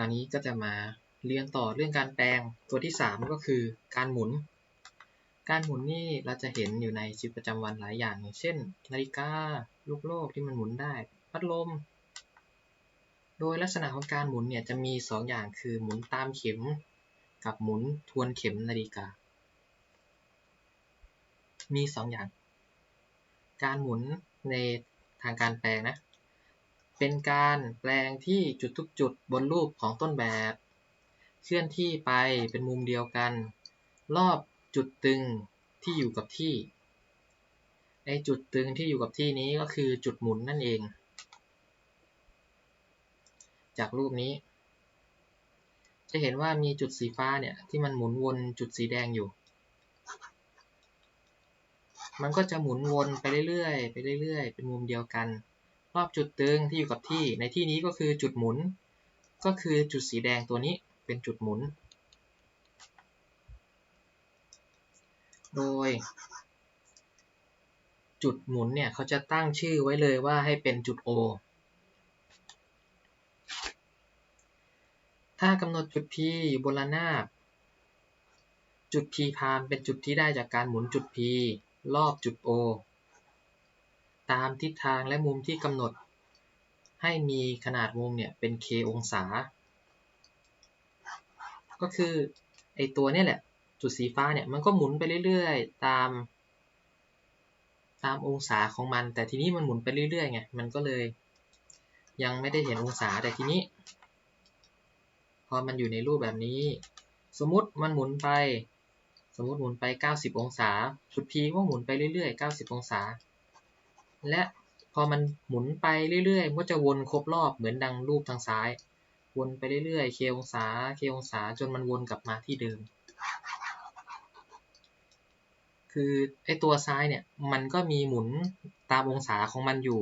ราวนี้ก็จะมาเรียนต่อเรื่องการแปลงตัวที่ 3 ก็คือการหมุน การหมุนนี่เราจะเห็นอยู่ในชีวิตประจำวันหลายอย่างอย่างเช่น นาฬิกาลูกโลกที่มันหมุนได้ พัดลม โดยลักษณะของการหมุนเนี่ยจะมี 2 อย่างคือหมุนตามเข็ม กับหมุนทวนเข็มนาฬิกา มี 2 อย่าง การหมุนในทางการแปลงนะ เป็นการแปลงที่จุดทุกจุดบนรูปของต้นแบบ เคลื่อนที่ไปเป็นมุมเดียวกัน รอบจุดตึงที่อยู่กับที่ไอจุดตึงที่อยู่กับที่นี้ก็คือจุดหมุนนั่นเอง จากรูปนี้ จะเห็นว่ามีจุดสีฟ้าเนี่ยที่มันหมุนวนจุดสีแดงอยู่ มันก็จะหมุนวนไปเรื่อยๆไปเรื่อยๆ เป็นมุมเดียวกัน รอบจุดตึงที่อยู่กับที่ ในที่นี้ก็คือจุดหมุน ก็คือจุดสีแดงตัวนี้เป็นจุดหมุน โดย จุดหมุนเนี่ยเขาจะตั้งชื่อไว้เลยว่าให้เป็นจุด O ถ้ากำหนดจุด P อยู่บนระนาบ จุด P พามเป็นจุดที่ได้จากการหมุนจุด P รอบจุด O ตามทิศทางและมุมที่กำหนด ให้มีขนาดมุมเนี่ยเป็น k องศา ก็คือไอตัวนี่แหละ จุดสีฟ้าเนี่ยมันก็หมุนไปเรื่อยๆ ตาม ตามองศาของมัน แต่ทีนี้มันหมุนไปเรื่อยๆไงมันก็เลยยังไม่ได้เห็นองศาแต่ทีนี้ พอมันอยู่ในรูปแบบนี้ สมมติมันหมุนไป สมมติหมุนไป 90 องศาจุด P ก็หมุนไปเรื่อยๆ 90 องศา และพอมันหมุนไปเรื่อยๆก็จะวนครบรอบเหมือนดังรูปทางซ้าย วนไปเรื่อยๆ k องศา k องศาจนมันวนกลับมาที่เดิม คือไอตัวซ้ายเนี่ยมันก็มีหมุนตามองศาของมันอยู่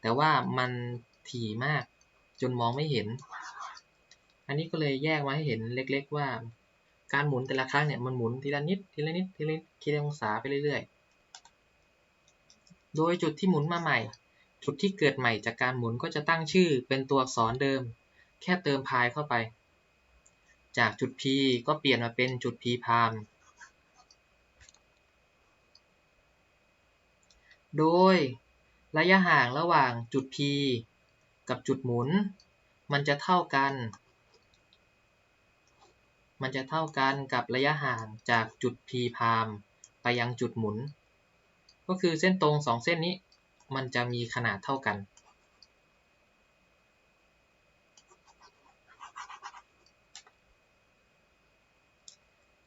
แต่ว่ามันถี่มากจนมองไม่เห็น อันนี้ก็เลยแยกมาให้เห็นเล็กๆว่า การหมุนแต่ละครั้งเนี่ยมันหมุนทีละนิดทีละนิดทีละนิดทีละองศาไปเรื่อยๆ โดยจุดที่หมุนมาใหม่ จุดที่เกิดใหม่จากการหมุนก็จะตั้งชื่อเป็นตัวอักษรเดิม แค่เติมพายเข้าไป จากจุด P ก็เปลี่ยนมาเป็นจุด P พามโดยระยะห่างระหว่างจุด P กับจุดหมุน มันจะเท่ากัน มันจะเท่ากันกับระยะห่างจากจุด P พามไปยังจุดหมุน ก็คือเส้นตรงสองเส้นนี้ มันจะมีขนาดเท่ากัน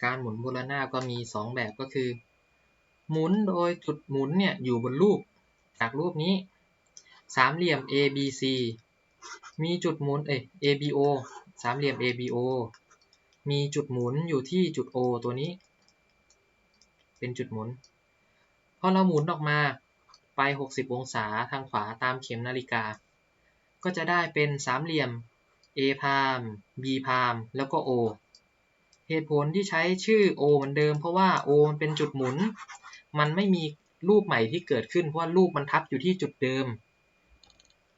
การหมุนบนระนาก็มี 2 แบบก็คือ หมุนโดยจุดหมุนเนี่ยอยู่บนรูป จากรูปนี้ สามเหลี่ยม ABC มีจุดหมุนเอ้ ABO สามเหลี่ยม ABO มีจุดหมุนอยู่ที่จุด O ตัวนี้ เป็นจุดหมุน พอเราหมุนออกมาไป 60 องศาทางขวาตามเข็มนาฬิกา ก็จะได้เป็นสามเหลี่ยม A พาม B พามแล้วก็ O เหตุผลที่ใช้ชื่อ O เหมือนเดิมเพราะว่า O มันเป็นจุดหมุน มันไม่มีรูปใหม่ที่เกิดขึ้นเพราะว่ารูปมันทับอยู่ที่จุดเดิม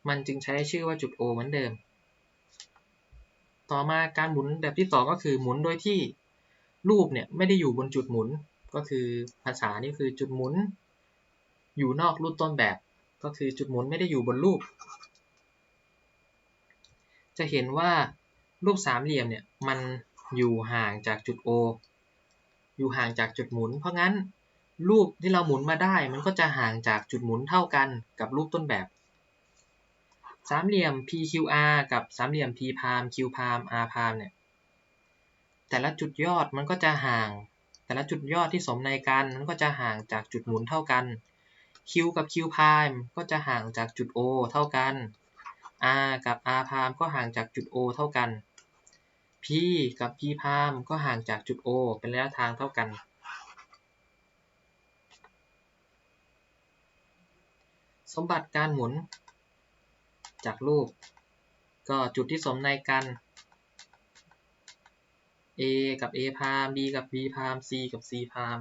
มันจึงใช้ชื่อว่าจุด O เหมือนเดิม ต่อมาการหมุนแบบที่ 2 ก็คือหมุนโดยที่รูปเนี่ยไม่ได้อยู่บนจุดหมุน ก็คือภาษานี่คือจุดหมุน อยู่นอกรูปต้นแบบ ก็คือจุดหมุนไม่ได้อยู่บนรูป จะเห็นว่ารูปสามเหลี่ยมเนี่ยมันอยู่ห่างจากจุด O อยู่ห่างจากจุดหมุน เพราะงั้นรูปที่เราหมุนมาได้ มันก็จะห่างจากจุดหมุนเท่ากันกับรูปต้นแบบ สามเหลี่ยม PQR กับสามเหลี่ยม P พาม Q พาม R พามเนี่ยแต่ละจุดยอดมันก็จะห่าง แต่ละจุดยอดที่สมในกันมันก็จะห่างจากจุดหมุนเท่ากัน Q กับ Q พามก็จะห่างจากจุด O เท่ากัน R กับ R พามก็ห่างจากจุด O เท่ากัน P กับ P พามก็ห่างจากจุด O เป็นระยะทางเท่ากัน สมบัติการหมุนจากรูป ก็จุดที่สมในกัน A กับ A พาม B กับ B พาม C กับ C พาม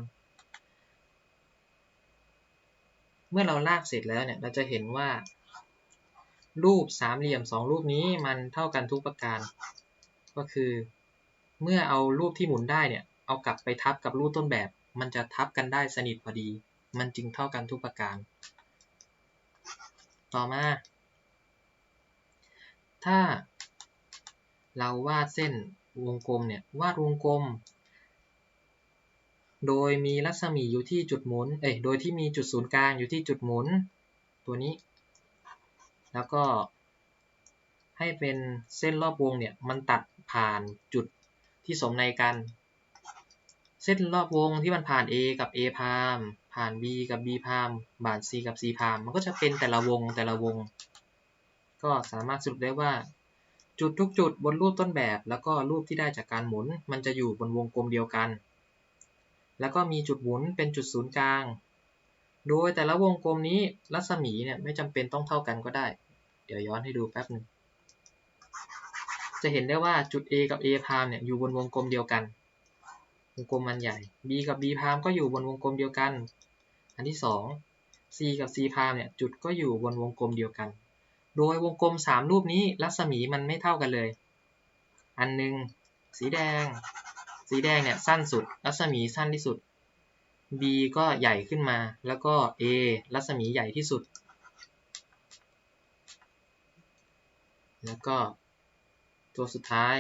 เมื่อเราลากเสร็จแล้วเนี่ย เราจะเห็นว่า รูปสามเหลี่ยมสองรูปนี้มันเท่ากันทุกประการ ก็คือ เมื่อเอารูปที่หมุนได้เนี่ย เอากลับไปทับกับรูปต้นแบบ มันจะทับกันได้สนิทพอดี มันจึงเท่ากันทุกประการ ต่อมา ถ้าเราวาดเส้น วงกลมเนี่ยวาดวงกลม โดยมีรัศมีอยู่ที่จุดหมุนเอ้ยโดยที่มีจุดศูนย์กลางอยู่ที่จุดหมุน ตัวนี้ แล้วก็ให้เป็นเส้นรอบวงเนี่ยมันตัดผ่านจุดที่สมในกัน เส้นรอบวงที่มันผ่าน A กับ A พามผ่าน B กับ B พามผ่าน C กับ C พามมันก็จะเป็นแต่ละวงแต่ละวง ก็สามารถสรุปได้ว่า จุดทุกจุดบนรูปต้นแบบ แล้วก็รูปที่ได้จากการหมุน มันจะอยู่บนวงกลมเดียวกัน แล้วก็มีจุดหมุนเป็นจุดศูนย์กลาง โดยแต่ละวงกลมนี้รัศมีเนี่ยไม่จำเป็นต้องเท่ากันก็ได้ เดี๋ยวย้อนให้ดูแป๊บหนึ่งจะเห็นได้ว่าจุด A กับ A พามเนี่ยอยู่บนวงกลมเดียวกัน วงกลมมันใหญ่ B กับ B พามก็อยู่บนวงกลมเดียวกัน อันที่ 2 C กับ C พามเนี่ยจุดก็อยู่บนวงกลมเดียวกัน โดยวงกลม3รูปนี้รัศมีมันไม่เท่ากันเลย อันหนึ่งสีแดง สีแดงเนี่ยสั้นสุด รัศมีสั้นที่สุด B ก็ใหญ่ขึ้นมา แล้วก็ A รัศมีใหญ่ที่สุด แล้วก็ตัวสุดท้าย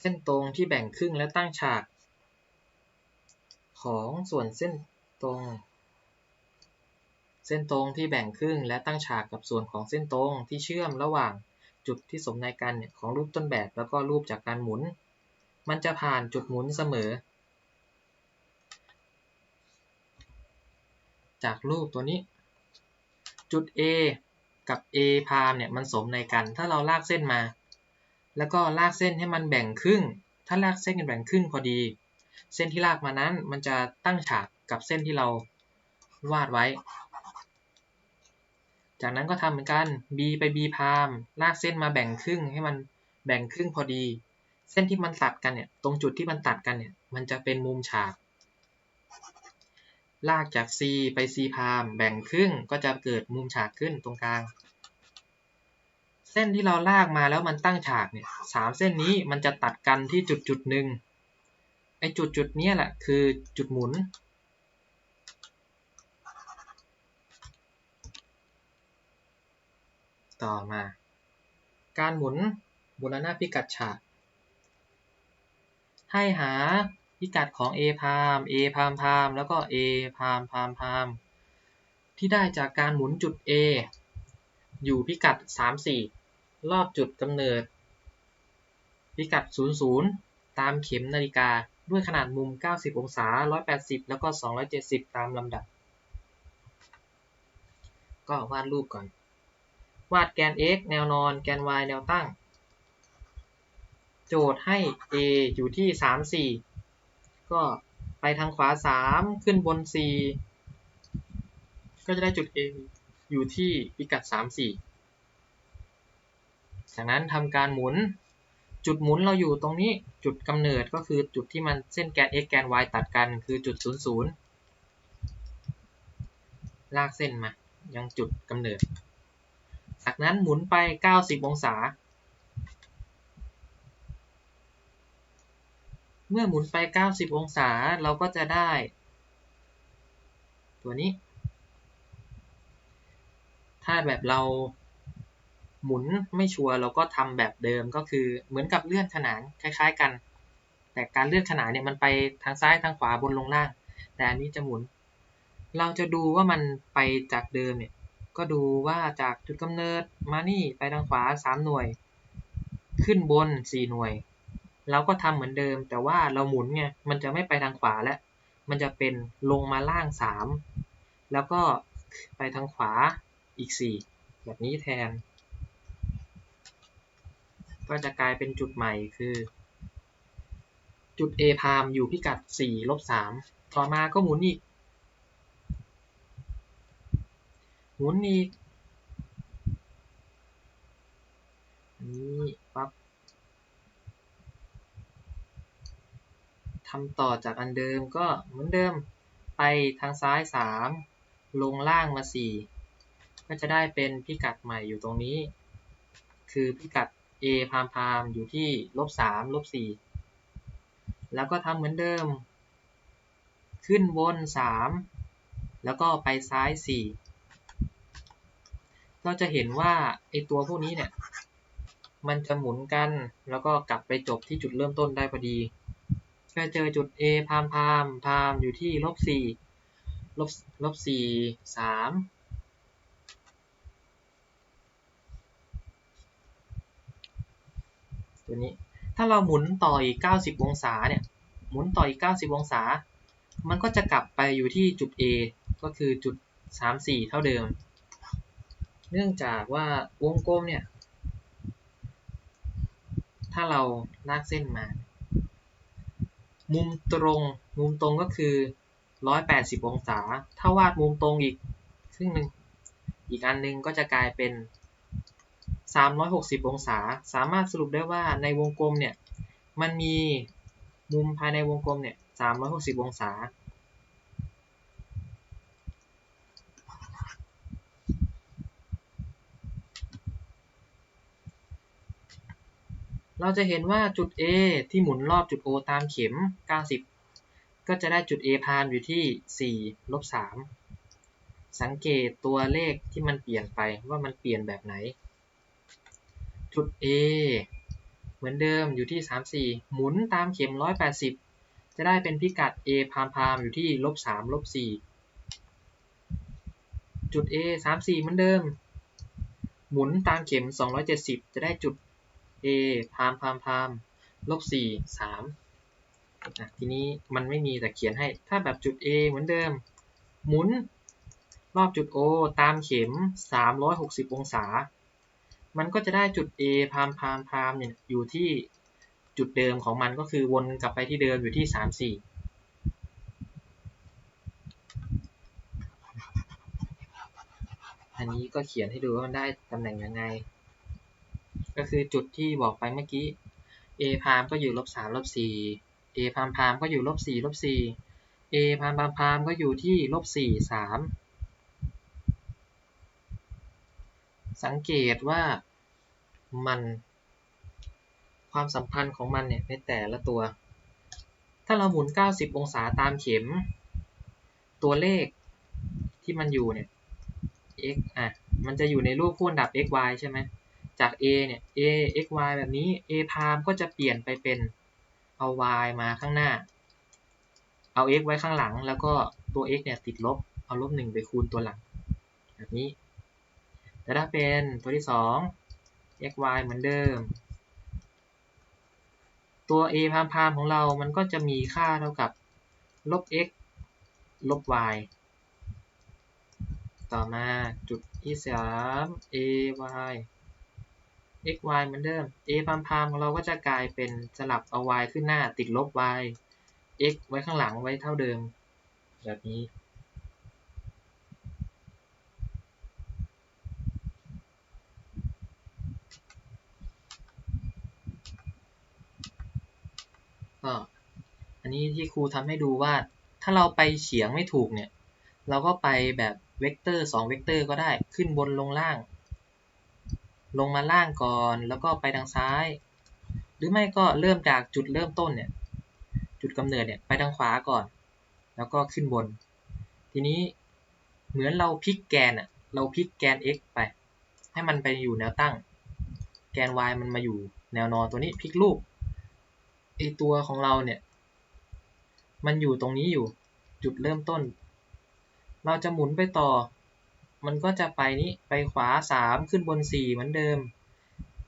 เส้นตรงที่แบ่งครึ่งและตั้งฉาก ของส่วนเส้นตรง เส้นตรงที่แบ่งครึ่งและตั้งฉากกับส่วนของเส้นตรงที่เชื่อมระหว่างจุดที่สมในกันของรูปต้นแบบแล้วก็รูปจากการหมุน มันจะผ่านจุดหมุนเสมอ จากรูปตัวนี้ จุด A กับ A พามเนี่ยมันสมในกัน ถ้าเราลากเส้นมา แล้วก็ลากเส้นให้มันแบ่งครึ่ง ถ้าลากเส้นกันแบ่งครึ่งพอดี เส้นที่ลากมานั้นมันจะตั้งฉากกับเส้นที่เราวาดไว้ จากนั้นก็ทำเหมือนกัน B ไป B พามลากเส้นมาแบ่งครึ่งให้มันแบ่งครึ่งพอดี เส้นที่มันตัดกันเนี่ย ตรงจุดที่มันตัดกันเนี่ย มันจะเป็นมุมฉาก ลากจาก C ไป C พามแบ่งครึ่งก็จะเกิดมุมฉากขึ้นตรงกลาง เส้นที่เราลากมาแล้วมันตั้งฉากเนี่ยสามเส้นนี้มันจะตัดกันที่จุดจุดหนึ่ง ไอจุดจุดนี้แหละคือจุดหมุน ต่อมา การหมุนบูรณาพิกัดฉาก ให้หาพิกัดของ a พาม a พามพามแล้วก็ a พามพามพามที่ได้จากการหมุนจุด a อยู่พิกัด 34 รอบจุดกำเนิด พิกัด 00 ตามเข็มนาฬิกา ด้วยขนาดมุม 90 องศา 180 แล้วก็ 270 ตามลำดับ ก็วาดรูปก่อน วาดแกน x แนวนอน แกน y แนวตั้ง โจทย์ให้ a อยู่ที่ 34 ก็ไปทางขวา 3 ขึ้นบน 4 ก็จะได้จุด A อยู่ที่พิกัด 3 4 จากนั้นทำการหมุน จุดหมุนเราอยู่ตรงนี้จุดกำเนิดก็คือจุดที่มันเส้นแกน x แกน y ตัดกันคือจุด 0 0 ลากเส้นมา ยังจุดกำเนิด จากนั้นหมุนไป 90 องศา เมื่อหมุนไป 90 องศาเราก็จะได้ ตัวนี้ ถ้าแบบเรา หมุนไม่ชัวร์เราก็ทำแบบเดิมก็คือเหมือนกับเลื่อนขนานคล้าย ๆกัน แต่การเลื่อนขนานเนี่ยมันไปทางซ้ายทางขวาบนลงล่าง แต่อันนี้จะหมุน เราจะดูว่ามันไปจากเดิมเนี่ยก็ดูว่าจากจุดกำเนิดมานี่ไปทางขวา 3 หน่วย ขึ้นบน 4 หน่วย เราก็ทำเหมือนเดิม แต่ว่าเราหมุนไงมันจะไม่ไปทางขวาแล้วมันจะเป็นลงมาล่างสามแล้วก็ไปทางขวาอีกสี่แบบนี้แทน ก็จะกลายเป็นจุดใหม่คือ จุด A พามอยู่พิกัด4ลบ3ต่อมาก็หมุนอีก หมุนอีกนี่ปั๊บทำต่อจากอันเดิมก็เหมือนเดิมไปทางซ้ายสามลงล่างมาสี่ก็จะได้เป็นพิกัดใหม่อยู่ตรงนี้ คือพิกัด a พามพามอยู่ที่ลบสามลบสี่แล้วก็ทำเหมือนเดิม ขึ้นบนสามแล้วก็ไปซ้ายสี่ก็จะเห็นว่าไอตัวพวกนี้เนี่ยมันจะหมุนกันแล้วก็กลับไปจบที่จุดเริ่มต้นได้พอดีก็เจอจุด A พามพามพามอยู่ที่ลบสี่ลบลบสี่สาม ตัวนี้ ถ้าเราหมุนต่ออีก 90 องศาเนี่ย หมุนต่ออีก 90 องศา มันก็จะกลับไปอยู่ที่จุด A ก็คือจุด 34 เท่าเดิม เนื่องจากว่าวงกลมเนี่ย ถ้าเราลากเส้นมา มุมตรง มุมตรงก็คือ 180 องศา ถ้าวาดมุมตรงอีกครึ่งหนึ่งอีกอันหนึงก็จะกลายเป็น 360 องศา สามารถสรุปได้ว่าในวงกลมเนี่ย มันมีมุมภายในวงกลมเนี่ย 360 องศา เราจะเห็นว่าจุด A ที่หมุนรอบจุด O ตามเข็ม 90 ก็จะได้จุด A พานอยู่ที่ 4 ลบ 3 สังเกตตัวเลขที่มันเปลี่ยนไปว่ามันเปลี่ยนแบบไหน จุด A เหมือนเดิมอยู่ที่ 34 หมุนตามเข็ม 180 จะได้เป็นพิกัด A พามพามอยู่ที่ลบ3ลบ4จุด A 34 เหมือนเดิม หมุนตามเข็ม 270 จะได้จุด a พามพามพามลบสี่สามทีนี้มันไม่มีแต่เขียนให้ ถ้าแบบจุด a เหมือนเดิม หมุนรอบจุด o ตามเข็ม 360 องศา มันก็จะได้จุด a พามพามพามเนี่ยอยู่ที่จุดเดิมของมันก็คือวนกลับไปที่เดิมอยู่ที่34อันนี้ก็เขียนให้ดูว่ามันได้ตำแหน่งยังไง ก็คือจุดที่บอกไปเมื่อกี้ a พามก็อยู่ลบสามลบสี่ a พามพามก็อยู่ลบสี่ลบสี่ a พามพามพามก็อยู่ที่ลบสี่สามสังเกตว่า มันความสัมพันธ์ของมันเนี่ยในแต่ละตัว ถ้าเราหมุน 90 องศาตามเข็ม ตัวเลขที่มันอยู่เนี่ย x อะ มันจะอยู่ในรูปคู่อันดับ x y ใช่ไหม จาก a เนี่ย a x y แบบนี้ a พามก็จะเปลี่ยนไปเป็นเอา y มาข้างหน้า เอา x ไว้ข้างหลัง แล้วก็ตัว x เนี่ยติดลบ เอาลบหนึ่งไปคูณตัวหลัง แบบนี้ แต่ถ้าเป็นตัวที่2 x y เหมือนเดิม ตัว a พามพามของเรามันก็จะมีค่าเท่ากับลบ x ลบ y ต่อมาจุดที่3 a y x y เหมือนเดิม a พามพามของเราก็จะกลายเป็นสลับเอา y ขึ้นหน้าติดลบ y x ไว้ข้างหลังไว้เท่าเดิม แบบนี้ ก็อันนี้ที่ครูทำให้ดูว่าถ้าเราไปเฉียงไม่ถูกเนี่ย เราก็ไปแบบเวกเตอร์2เวกเตอร์ก็ได้ขึ้นบนลงล่าง ลงมาล่างก่อนแล้วก็ไปทางซ้าย หรือไม่ก็เริ่มจากจุดเริ่มต้นเนี่ยจุดกำเนิดเนี่ยไปทางขวาก่อน แล้วก็ขึ้นบน ทีนี้เหมือนเราพลิกแกนอะเราพลิกแกน x ไป ให้มันไปอยู่แนวตั้ง แกน y มันมาอยู่แนวนอนตัวนี้พลิกรูป ไอตัวของเราเนี่ย มันอยู่ตรงนี้อยู่ จุดเริ่มต้น เราจะหมุนไปต่อ มันก็จะไปนี้ไปขวาสามขึ้นบนสี่เหมือนเดิม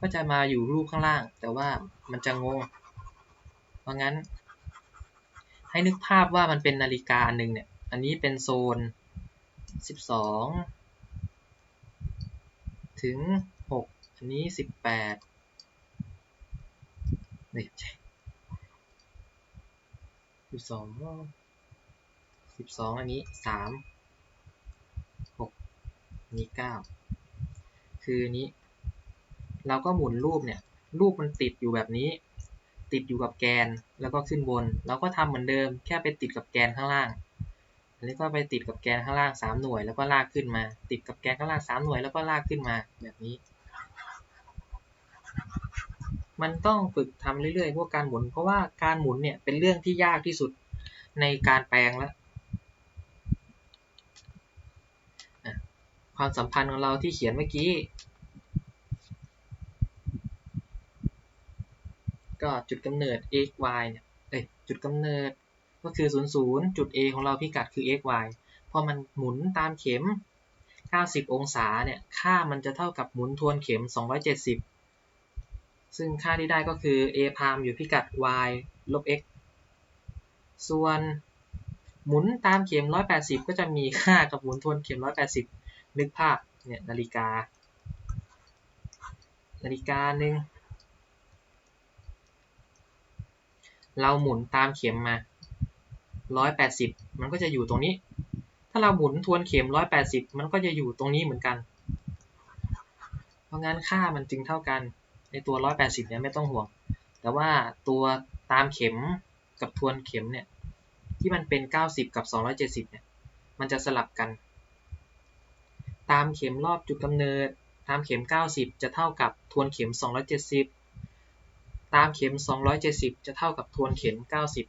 ก็จะมาอยู่รูปข้างล่าง แต่ว่ามันจะงง เพราะงั้น ให้นึกภาพว่ามันเป็นนาฬิกาอันหนึ่งเนี่ย อันนี้เป็นโซนสิบสองถึงหกอันนี้สิบแปดนี่ใช่ สิบสองสิบสองอันนี้สามหกนี้เก้าคือนี้ เราก็หมุนรูปเนี่ยรูปมันติดอยู่แบบนี้ ติดอยู่กับแกนแล้วก็ขึ้นบน เราก็ทำเหมือนเดิม แค่ไปติดกับแกนข้างล่างอันนี้ก็ไปติดกับแกนข้างล่าง 3 หน่วยแล้วก็ลากขึ้นมา ติดกับแกนข้างล่าง 3 หน่วยแล้วก็ลากขึ้นมาแบบนี้ มันต้องฝึกทำเรื่อยๆ พวกการหมุน เพราะว่าการหมุนเนี่ยเป็นเรื่องที่ยากที่สุดในการแปลงแล้วความสัมพันธ์ของเราที่เขียนเมื่อกี้ ก็จุดกำเนิด x y เนี่ยเอ้ยจุดกำเนิดก็คือ 0 0 จุด A ของเราพิกัดคือ x y พอมันหมุนตามเข็ม 90 องศาเนี่ย ค่ามันจะเท่ากับหมุนทวนเข็ม 270 ซึ่งค่าที่ได้ก็คือ a พามอยู่พิกัด y ลบ x ส่วนหมุนตามเข็ม 180 ก็จะมีค่ากับหมุนทวนเข็ม 180 นึกภาพเนี่ยนาฬิกา นาฬิกาหนึ่งเราหมุนตามเข็มมาร้อยแปดสิบมันก็จะอยู่ตรงนี้ ถ้าเราหมุนทวนเข็มร้อยแปดสิบมันก็จะอยู่ตรงนี้เหมือนกัน เพราะงั้นค่ามันจึงเท่ากัน ในตัวร้อยแปดสิบเนี่ยไม่ต้องห่วง แต่ว่าตัวตามเข็มกับทวนเข็มเนี่ยที่มันเป็นเก้าสิบกับสองร้อยเจ็ดสิบเนี่ยมันจะสลับกัน ตามเข็มรอบจุดกำเนิด ตามเข็ม 90 จะเท่ากับทวนเข็ม 270 ตามเข็ม 270 จะเท่ากับทวนเข็ม 90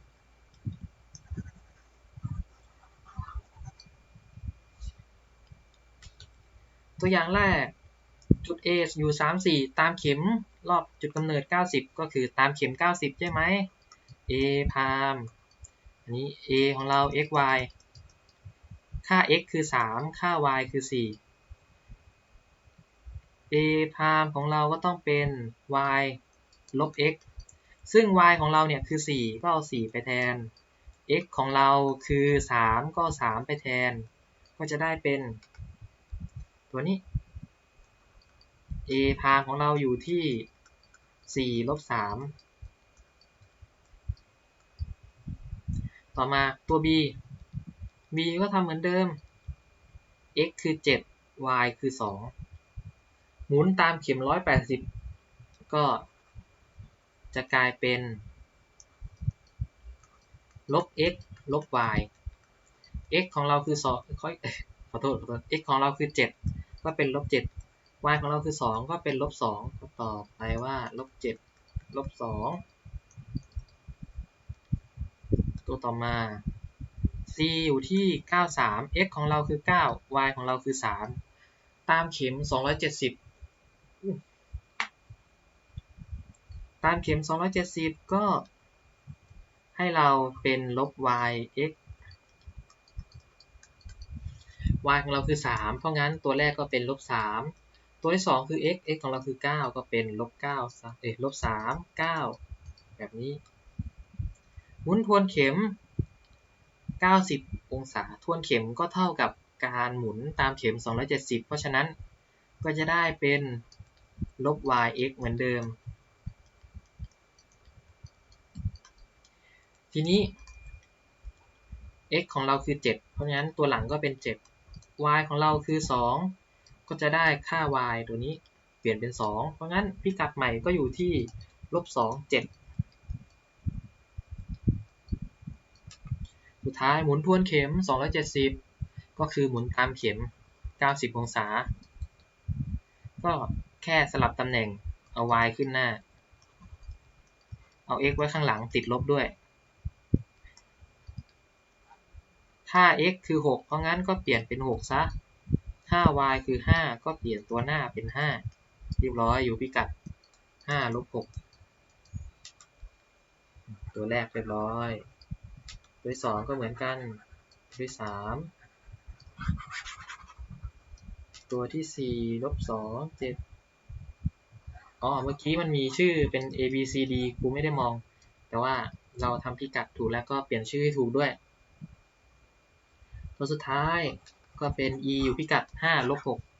ตัวอย่างแรก จุด A อยู่ 3 4 ตามเข็มรอบจุดกำเนิด 90 ก็คือตามเข็ม 90 ใช่ไหม A พามอันนี้ A ของเรา x y ค่า x คือ 3 ค่า y คือ 4 A พามของเราก็ต้องเป็น y ลบ x ซึ่ง y ของเราเนี่ยคือ 4 ก็เอา 4 ไปแทน x ของเราคือ 3 ก็ 3 ไปแทน ก็จะได้เป็น ตัวนี้ a พาของเราอยู่ที่4ลบ3ต่อมาตัว b b ก็ทำเหมือนเดิม x คือ 7 y คือ 2 หมุนตามเข็ม 180 ก็จะกลายเป็น ลบ x ลบ y x ของเราคือ2ขอขอโทษขอโทษ x ของเราคือ 7 ก็เป็นลบเจ็ด y ของเราคือสองก็เป็นลบสองก็ตอบไปว่าลบเจ็ดลบสองตัวต่อมา c อยู่ที่เก้าสาม x ของเราคือเก้า y ของเราคือสามตามเข็มสองร้อยเจ็ดสิบตามเข็ม 270 ก็ให้เราเป็นลบ y x y ของเราคือ 3 เพราะงั้นตัวแรกก็เป็นลบ 3 ตัวที่ 2 คือ x x ของเราคือ 9 ก็เป็นลบ9เอ้ลบ3 9 แบบนี้ หมุนทวนเข็ม 90 องศา ทวนเข็มก็เท่ากับการหมุนตามเข็ม 270 เพราะฉะนั้นก็จะได้เป็นลบ y x เหมือนเดิม ทีนี้ x ของเราคือ 7 เพราะงั้นตัวหลังก็เป็น 7 y ของเราคือ 2 ก็จะได้ค่า y ตัวนี้เปลี่ยนเป็น 2 เพราะงั้นพิกัดใหม่ก็อยู่ที่ลบ2 7 สุดท้ายหมุนทวนเข็ม 270 ก็คือหมุนตามเข็ม 90 องศา ก็แค่สลับตำแหน่งเอา y ขึ้นหน้า เอา x ไว้ข้างหลังติดลบด้วย ถ้า x คือ 6 เพราะงั้นก็เปลี่ยนเป็น 6 ซะ ถ้า y คือ 5 ก็เปลี่ยนตัวหน้าเป็น 5 เรียบร้อยอยู่พิกัด 5 ลบ 6 ตัวแรกเรียบร้อย ตัวที่2ก็เหมือนกัน ตัวที่ 3 ตัวที่ 4 ลบ 2 7อ๋อ เมื่อกี้มันมีชื่อเป็น A B C D กูไม่ได้มอง แต่ว่าเราทำพิกัดถูกแล้วก็เปลี่ยนชื่อให้ถูกด้วย ตัวสุดท้าย ก็เป็น e อยู่พิกัด5ลบ6